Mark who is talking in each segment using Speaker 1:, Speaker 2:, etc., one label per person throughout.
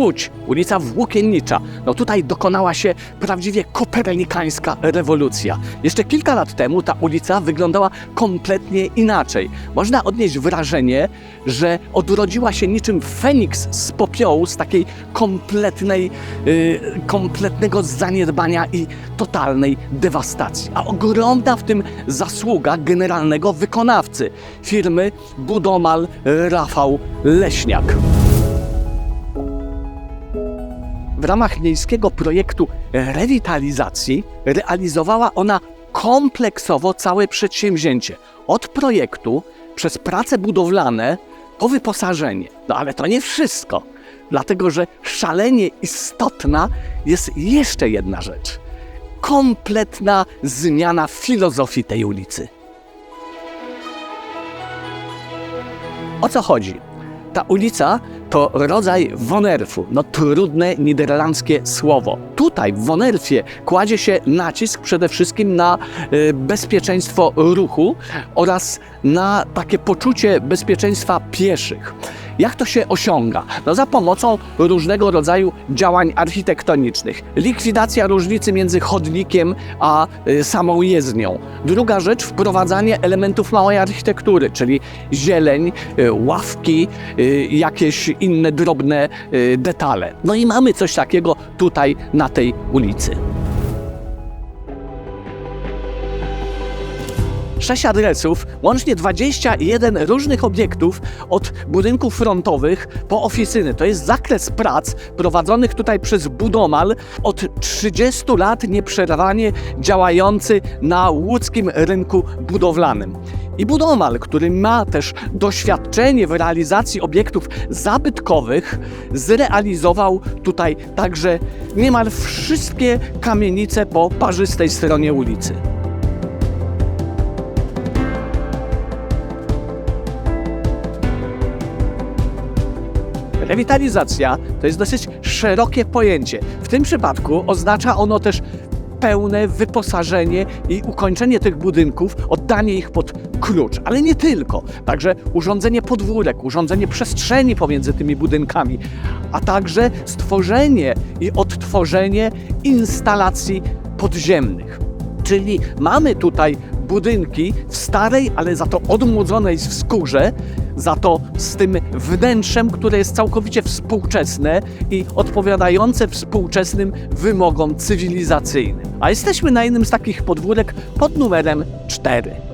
Speaker 1: Łódź, ulica Włókiennicza. No tutaj dokonała się prawdziwie kopernikańska rewolucja. Jeszcze kilka lat temu ta ulica wyglądała kompletnie inaczej. Można odnieść wrażenie, że odrodziła się niczym Feniks z popiołu, z takiej kompletnej, yy, kompletnego zaniedbania i totalnej dewastacji. A ogromna w tym zasługa generalnego wykonawcy firmy Budomal Rafał Leśniak. W ramach miejskiego projektu rewitalizacji realizowała ona kompleksowo całe przedsięwzięcie. Od projektu, przez prace budowlane, po wyposażenie. No ale to nie wszystko, dlatego że szalenie istotna jest jeszcze jedna rzecz. Kompletna zmiana filozofii tej ulicy. O co chodzi? Ta ulica to rodzaj Wonerfu, no trudne niderlandzkie słowo. Tutaj w Wonerfie kładzie się nacisk przede wszystkim na e, bezpieczeństwo ruchu oraz na takie poczucie bezpieczeństwa pieszych. Jak to się osiąga? No za pomocą różnego rodzaju działań architektonicznych. Likwidacja różnicy między chodnikiem a y, samą jezdnią. Druga rzecz, wprowadzanie elementów małej architektury, czyli zieleń, y, ławki, y, jakieś inne drobne detale. No i mamy coś takiego tutaj na tej ulicy. Sześć adresów, łącznie 21 różnych obiektów, od budynków frontowych po oficyny. To jest zakres prac prowadzonych tutaj przez Budomal od 30 lat nieprzerwanie działający na łódzkim rynku budowlanym. I Budomal, który ma też doświadczenie w realizacji obiektów zabytkowych, zrealizował tutaj także niemal wszystkie kamienice po parzystej stronie ulicy. Rewitalizacja to jest dosyć szerokie pojęcie. W tym przypadku oznacza ono też pełne wyposażenie i ukończenie tych budynków, oddanie ich pod klucz, ale nie tylko. Także urządzenie podwórek, urządzenie przestrzeni pomiędzy tymi budynkami, a także stworzenie i odtworzenie instalacji podziemnych. Czyli mamy tutaj budynki w starej, ale za to odmłodzonej w skórze, za to z tym wnętrzem, które jest całkowicie współczesne i odpowiadające współczesnym wymogom cywilizacyjnym. A jesteśmy na jednym z takich podwórek pod numerem 4.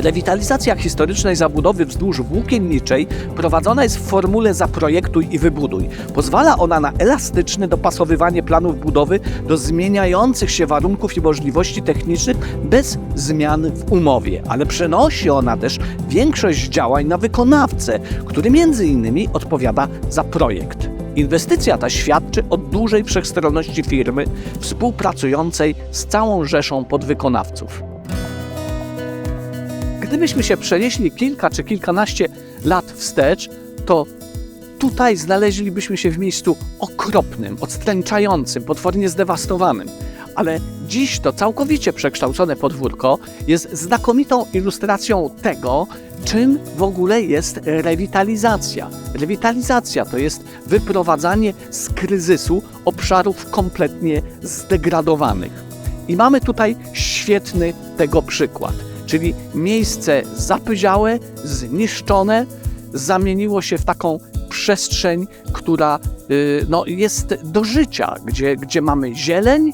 Speaker 1: Rewitalizacja historycznej zabudowy wzdłuż Włókienniczej prowadzona jest w formule zaprojektuj i wybuduj. Pozwala ona na elastyczne dopasowywanie planów budowy do zmieniających się warunków i możliwości technicznych bez zmian w umowie, ale przenosi ona też większość działań na wykonawcę, który między innymi odpowiada za projekt. Inwestycja ta świadczy o dużej wszechstronności firmy współpracującej z całą rzeszą podwykonawców. Gdybyśmy się przenieśli kilka czy kilkanaście lat wstecz, to tutaj znaleźlibyśmy się w miejscu okropnym, odstręczającym, potwornie zdewastowanym. Ale dziś to całkowicie przekształcone podwórko jest znakomitą ilustracją tego, czym w ogóle jest rewitalizacja. Rewitalizacja to jest wyprowadzanie z kryzysu obszarów kompletnie zdegradowanych. I mamy tutaj świetny tego przykład czyli miejsce zapyziałe, zniszczone, zamieniło się w taką przestrzeń, która y, no, jest do życia, gdzie, gdzie mamy zieleń,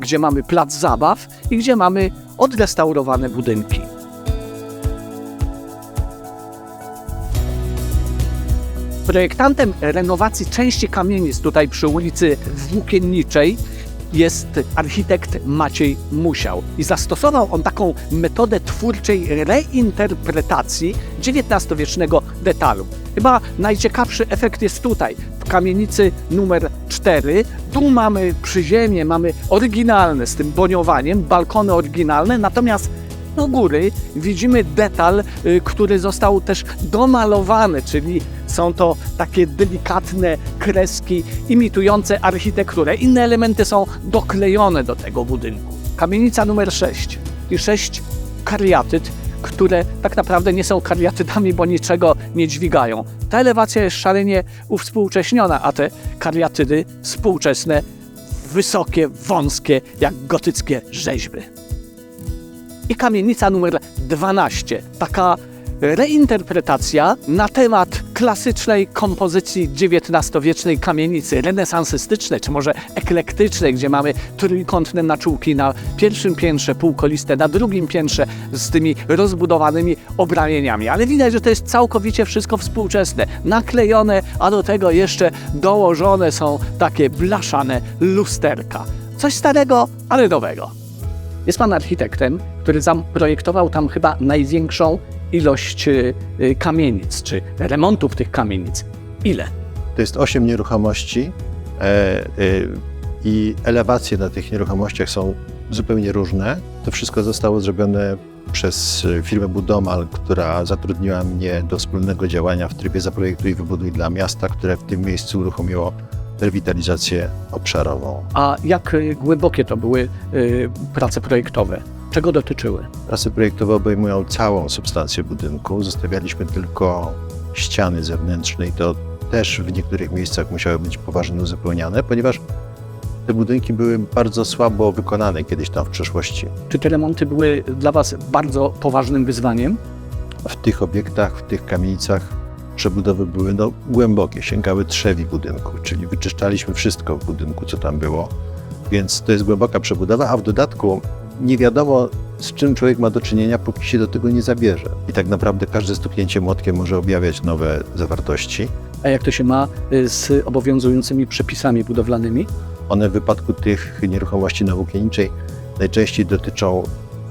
Speaker 1: gdzie mamy plac zabaw i gdzie mamy odrestaurowane budynki. Projektantem renowacji części kamienic tutaj przy ulicy Włókienniczej jest architekt Maciej Musiał. I zastosował on taką metodę twórczej reinterpretacji XIX-wiecznego detalu. Chyba najciekawszy efekt jest tutaj, w kamienicy numer 4. Tu mamy przyziemie, mamy oryginalne z tym boniowaniem, balkony oryginalne, natomiast do góry widzimy detal, y, który został też domalowany, czyli są to takie delikatne kreski imitujące architekturę. Inne elementy są doklejone do tego budynku. Kamienica numer 6 i 6 kariatyt które tak naprawdę nie są kariatydami, bo niczego nie dźwigają. Ta elewacja jest szalenie uwspółcześniona, a te kariatydy współczesne, wysokie, wąskie, jak gotyckie rzeźby. I kamienica numer 12, taka reinterpretacja na temat klasycznej kompozycji XIX-wiecznej kamienicy, renesansystycznej, czy może eklektycznej, gdzie mamy trójkątne naczółki na pierwszym piętrze, półkoliste na drugim piętrze z tymi rozbudowanymi obramieniami. Ale widać, że to jest całkowicie wszystko współczesne, naklejone, a do tego jeszcze dołożone są takie blaszane lusterka. Coś starego, ale nowego. Jest pan architektem, który zaprojektował tam chyba największą ilość y, y, kamienic, czy remontów tych kamienic. Ile?
Speaker 2: To jest 8 nieruchomości e, e, i elewacje na tych nieruchomościach są zupełnie różne. To wszystko zostało zrobione przez firmę Budomal, która zatrudniła mnie do wspólnego działania w trybie Zaprojektuj i Wybuduj dla miasta, które w tym miejscu uruchomiło rewitalizację obszarową.
Speaker 1: A jak głębokie to były y, prace projektowe? Czego dotyczyły?
Speaker 2: Prace projektowe obejmują całą substancję budynku. Zostawialiśmy tylko ściany zewnętrzne i to też w niektórych miejscach musiały być poważnie uzupełniane, ponieważ te budynki były bardzo słabo wykonane kiedyś tam w przeszłości.
Speaker 1: Czy te remonty były dla Was bardzo poważnym wyzwaniem?
Speaker 2: W tych obiektach, w tych kamienicach przebudowy były no, głębokie, sięgały trzewi budynku, czyli wyczyszczaliśmy wszystko w budynku, co tam było. Więc to jest głęboka przebudowa, a w dodatku nie wiadomo, z czym człowiek ma do czynienia, póki się do tego nie zabierze. I tak naprawdę każde stuknięcie młotkiem może objawiać nowe zawartości.
Speaker 1: A jak to się ma y, z obowiązującymi przepisami budowlanymi?
Speaker 2: One w wypadku tych nieruchomości nawłókienniczej najczęściej dotyczą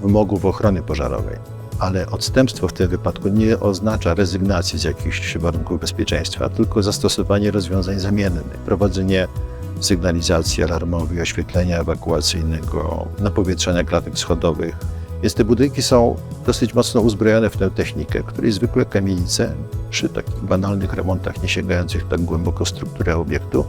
Speaker 2: wymogów ochrony pożarowej. Ale odstępstwo w tym wypadku nie oznacza rezygnacji z jakichś warunków bezpieczeństwa, tylko zastosowanie rozwiązań zamiennych, prowadzenie sygnalizacji alarmowej, oświetlenia ewakuacyjnego, napowietrzania klatek schodowych. Więc te budynki są dosyć mocno uzbrojone w tę technikę, której zwykłe kamienice przy takich banalnych remontach nie sięgających tak głęboko strukturę obiektu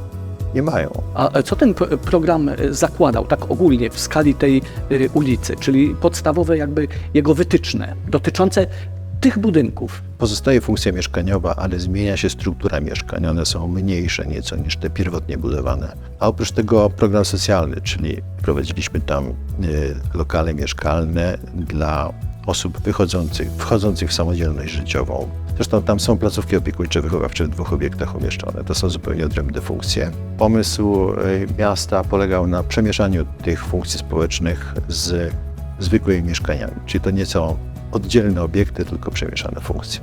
Speaker 2: nie mają.
Speaker 1: A e, co ten pro- program y, zakładał tak ogólnie w skali tej y, ulicy, czyli podstawowe jakby jego wytyczne dotyczące tych budynków?
Speaker 2: Pozostaje funkcja mieszkaniowa, ale zmienia się struktura mieszkań. One są mniejsze nieco niż te pierwotnie budowane. A oprócz tego program socjalny, czyli prowadziliśmy tam y, lokale mieszkalne dla osób wychodzących, wchodzących w samodzielność życiową. Zresztą tam są placówki opiekuńcze wychowawcze w dwóch obiektach umieszczone. To są zupełnie odrębne funkcje. Pomysł y, miasta polegał na przemieszaniu tych funkcji społecznych z zwykłymi mieszkaniami. Czyli to nie są oddzielne obiekty, tylko przemieszane funkcje.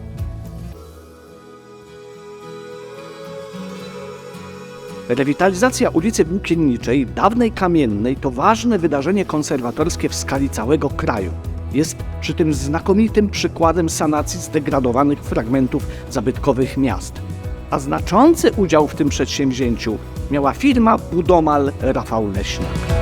Speaker 1: Rewitalizacja ulicy Włókienniczej, dawnej kamiennej, to ważne wydarzenie konserwatorskie w skali całego kraju. Jest przy tym znakomitym przykładem sanacji zdegradowanych fragmentów zabytkowych miast. A znaczący udział w tym przedsięwzięciu miała firma Budomal Rafał Leśniak.